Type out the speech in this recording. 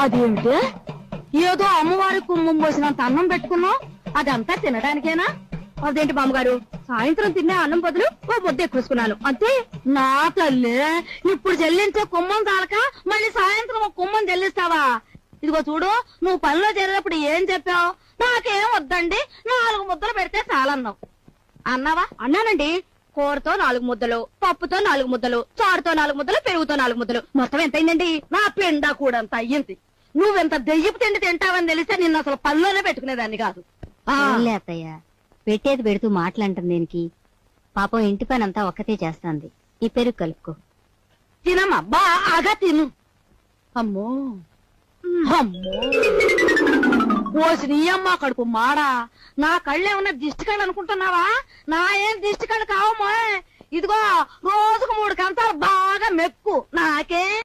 అదేమిటి? ఏదో అమ్మవారి కుమ్మం పోసినంత అన్నం పెట్టుకున్నావు? అదంతా తినడానికేనా? అదేంటి బామ్మగారు? సాయంత్రం తినే అన్నం బదులు ఓ ముద్ద ఎక్కువేసుకున్నాను అంతే? నా తల్లి ఇప్పుడు చెల్లించే కుమ్మం తాలక మళ్ళీ సాయంత్రం ఒక కుమ్మం చెల్లిస్తావా ఇదిగో చూడు నువ్వు పనిలో చేరేటప్పుడు ఏం చెప్పావు? నాకేం వద్దండి నాలుగు ముద్దలు పెడితే చాలన్నావు. అన్నావా? అన్నానండి. కూరతో నాలుగు ముద్దలు పప్పుతో నాలుగు ముద్దలు చారుతో నాలుగు ముద్దలు పెరుగుతో నాలుగు ముద్దలు. మొత్తం ఎంత అయిందండి నా పిండా కూడా అంత అయ్యింది. నువ్వెంత దెయ్యపు తిండి తింటావని తెలిస్తే నిన్ను అసలు పనిలోనే పెట్టుకునేదాన్ని కాదు. ఆ, అత్తయ్య. పెట్టేది పెడుతూ మాటలంటుంది దేనికి? పాపం ఇంటి పని అంతా ఒక్కతే చేస్తాంది. ఈ పెరుగు కలుపుకో. తినమ్మా బాగా తిను. అమ్మో. అమ్మో. ఓసి నీ అమ్మ కడుపు మాడా? నా కళ్ళు ఏమన్నా దిష్టి కళ్ళు అనుకుంటున్నావా? నా ఏం దిష్టి కళ్ళు కావమ్మా? ఇదిగో రోజుకు మూడు కంతాలు బాగా మెక్కు. నాకే